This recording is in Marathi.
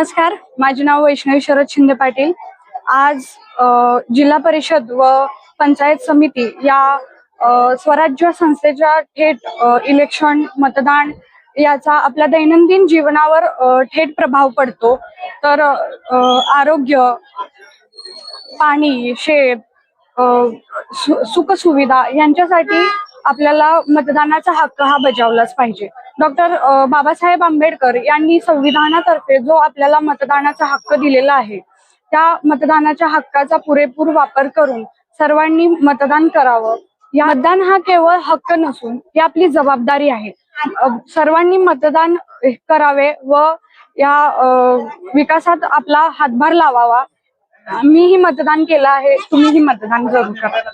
नमस्कार माझे नाव वैष्णवी शरद शिंदे पाटील. आज जिल्हा परिषद व पंचायत समिती या स्वराज्य संस्थेच्या थेट इलेक्शन मतदान याचा आपल्या दैनंदिन जीवनावर थेट प्रभाव पडतो. तर आरोग्य पाणी शेत सुखसुविधा यांच्यासाठी आपल्याला मतदानाचा हक्क हा बजावलाच पाहिजे. डॉक्टर बाबासाहेब आंबेडकर यांनी संविधानातर्फे जो आपल्याला मतदानाचा हक्क दिलेला आहे त्या मतदानाच्या हक्काचा पुरेपूर वापर करून सर्वांनी मतदान करावं. या मतदान हा केवळ हक्क नसून ही आपली जबाबदारी आहे. सर्वांनी मतदान करावे व या विकासात आपला हातभार लावावा. मीही मतदान केलं आहे तुम्हीही मतदान जरूर करा.